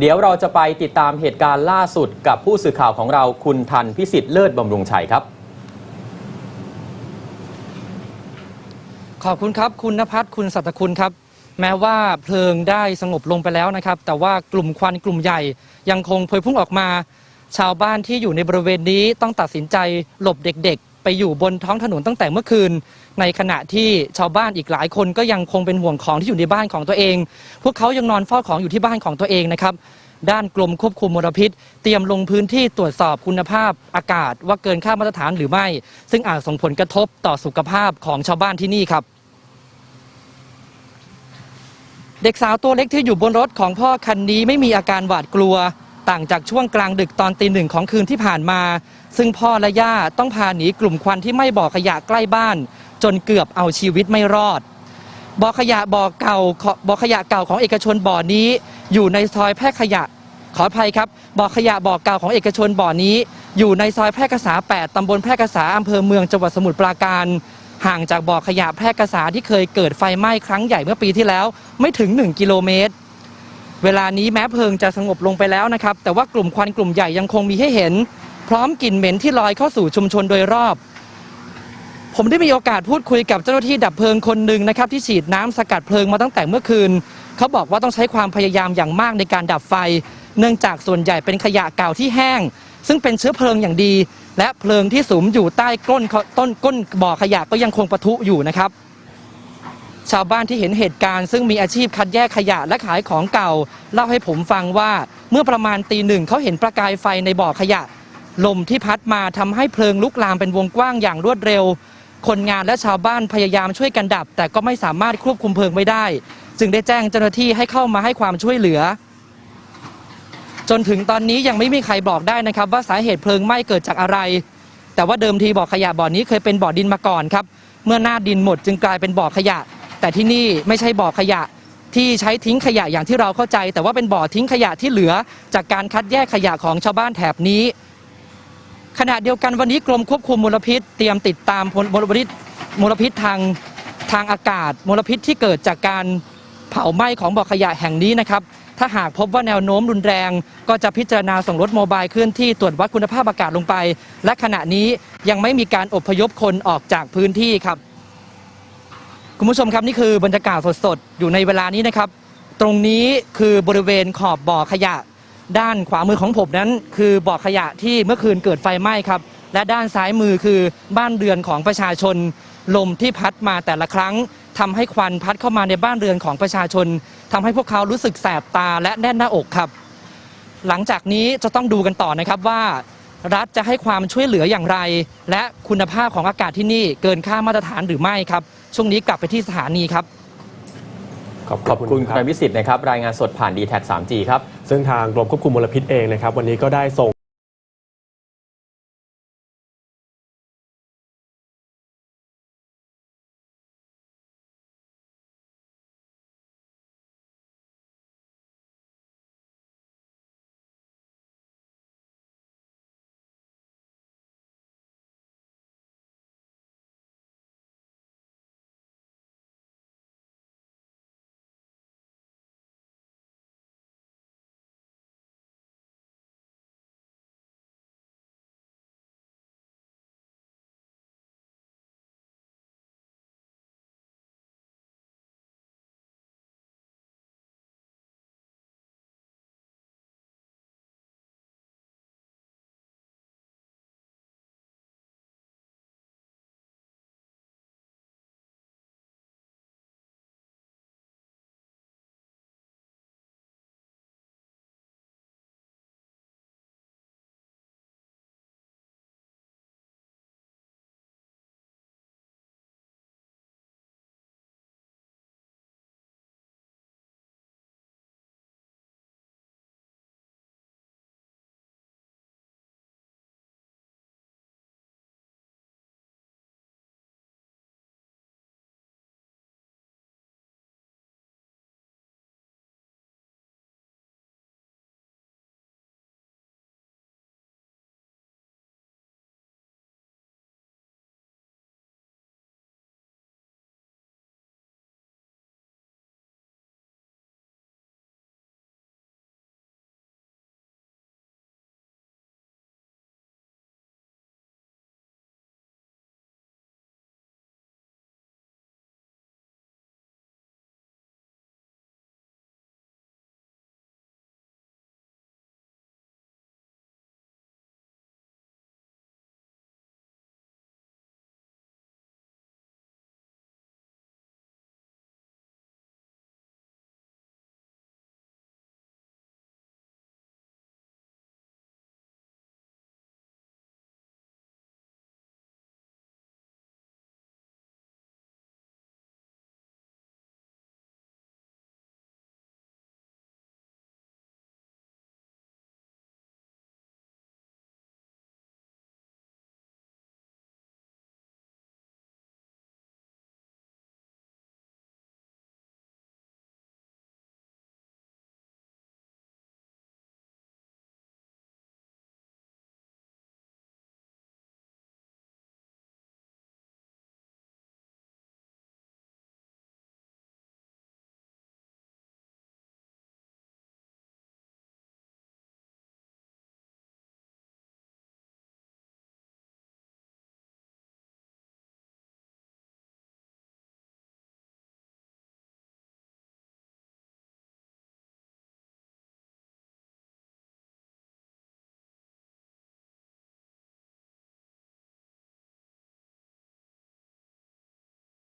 เดี๋ยวเราจะไปติดตามเหตุการณ์ล่าสุดกับผู้สื่อข่าวของเราคุณทันพิสิทธิ์เลิศบำรุงชัยครับ ขอบคุณครับคุณนภัสคุณสัตคุณครับ แม้ว่าเพลิงได้สงบลงไปแล้วนะครับ แต่ว่ากลุ่มควันกลุ่มใหญ่ยังคงพวยพุ่งออกมา ชาวบ้านที่อยู่ในบริเวณนี้ต้องตัดสินใจหลบเด็ก ไปอยู่บนท้องถนนตั้งแต่เมื่อคืน ในขณะที่ชาวบ้านอีกหลายคนก็ยังคงเป็นห่วงของที่อยู่ในบ้านของตัวเอง พวกเขายังนอนเฝ้าของอยู่ที่บ้านของตัวเองนะครับด้านกรมควบคุมมลพิษ เตรียมลงพื้นที่ตรวจสอบคุณภาพอากาศว่าเกินค่ามาตรฐานหรือไม่ ซึ่งอาจส่งผลกระทบต่อสุขภาพของชาวบ้านที่นี่ครับ เด็กสาวตัวเล็กที่อยู่บนรถของพ่อคันนี้ไม่มีอาการหวาดกลัว ต่างจากช่วงกลางดึกตอนตีหนึ่งของคืนที่ผ่านมา ซึ่งพ่อและย่าต้องพาหนีกลุ่มควันที่ไม่บ่อขยะใกล้บ้าน จนเกือบเอาชีวิตไม่รอดบ่อขยะบ่อเก่าบ่อขยะเก่าของเอกชนบ่อนี้ อยู่ในซอยแพร่ขยะ ขออภัยครับบ่อขยะบ่อเก่าของเอกชนบ่อนี้ อยู่ในซอยแพร่กษา 8 ตำบลแพร่กษาอำเภอเมืองจังหวัดสมุทรปราการห่างจากบ่อขยะแพร่กษาที่เคยเกิดไฟไหม้ครั้งใหญ่เมื่อปีที่แล้วไม่ถึง 1 กิโลเมตร เวลานี้แม้เพลิงจะสงบลงไปแล้วนะครับ แต่ว่ากลุ่มควันกลุ่มใหญ่ยังคงมีให้เห็น พร้อมกลิ่นเหม็นที่ลอยเข้าสู่ชุมชนโดยรอบ ผมได้มีโอกาสพูดคุยกับเจ้าหน้าที่ดับเพลิงคนหนึ่งนะครับที่ฉีดน้ำสกัดเพลิงมาตั้งแต่เมื่อคืน เขาบอกว่าต้องใช้ความพยายามอย่างมากในการดับไฟ เนื่องจากส่วนใหญ่เป็นขยะเก่าที่แห้ง ซึ่งเป็นเชื้อเพลิงอย่างดี และเพลิงที่สุมอยู่ใต้ก้นต้นก้นบ่อขยะก็ยังคงปะทุอยู่นะครับ ชาวบ้านที่เห็นเหตุการณ์ซึ่งมีอาชีพคัดแยกขยะและขายของเก่า เล่าให้ผมฟังว่าเมื่อประมาณตีหนึ่งเขาเห็นประกายไฟในบ่อขยะ ลมที่พัดมาทำให้เพลิงลุกลามเป็นวงกว้างอย่างรวดเร็ว คนงานและชาวบ้านพยายามช่วยกันดับ แต่ก็ไม่สามารถควบคุมเพลิงไว้ได้ จึงได้แจ้งเจ้าหน้าที่ให้เข้ามาให้ความช่วยเหลือ จนถึงตอนนี้ยังไม่มีใครบอกได้นะครับ ว่าสาเหตุเพลิงไหม้เกิดจากอะไร แต่ว่าเดิมทีบ่อขยะบ่อนี้เคยเป็นบ่อดินมาก่อนครับ เมื่อหน้าดินหมดจึงกลายเป็นบ่อขยะ แต่ที่นี่ไม่ใช่บ่อขยะที่ใช้ทิ้งขยะอย่างที่เราเข้าใจ แต่ว่าเป็นบ่อทิ้งขยะที่เหลือ จากการคัดแยกขยะของชาวบ้านแถบนี้ ขณะเดียวกันวันนี้กรมควบคุมมลพิษ เตรียมติดตามมลพิษมลพิษทางทางอากาศ มลพิษที่เกิดจากการเผาไหม้ของบ่อขยะแห่งนี้นะครับ ถ้าหากพบว่าแนวโน้มรุนแรง ก็จะพิจารณาส่งรถโมบายเคลื่อนที่ตรวจวัดคุณภาพอากาศลงไป และขณะนี้ยังไม่มีการอบพยพคนออกจากพื้นที่ครับ คุณผู้ชมครับนี่คือบรรยากาศสดๆ อยู่ในเวลานี้นะครับ ตรงนี้คือบริเวณขอบบ่อขยะ ด้านขวามือของผมนั้น คือบ่อขยะที่เมื่อคืนเกิดไฟไหม้ครับ และด้านซ้ายมือคือบ้านเรือนของประชาชน ลมที่พัดมาแต่ละครั้งทำให้ควันพัดเข้ามาในบ้านเรือนของประชาชนทำให้พวกเขารู้สึกแสบตาและแน่นหน้าอกครับ หลังจากนี้จะต้องดูกันต่อนะครับว่า รัฐจะให้ความช่วยเหลืออย่างไร และคุณภาพของอากาศที่นี่เกินค่ามาตรฐานหรือไม่ครับ ช่วงนี้กลับไปที่สถานีครับ ขอบคุณคุณครับนายวิสิทธิ์นะครับ รายงานสดผ่าน d t แท 3G ครับ ซึ่งทางกรมควบคุมมลพิษเองนะครับ วันนี้ก็ได้ส่ง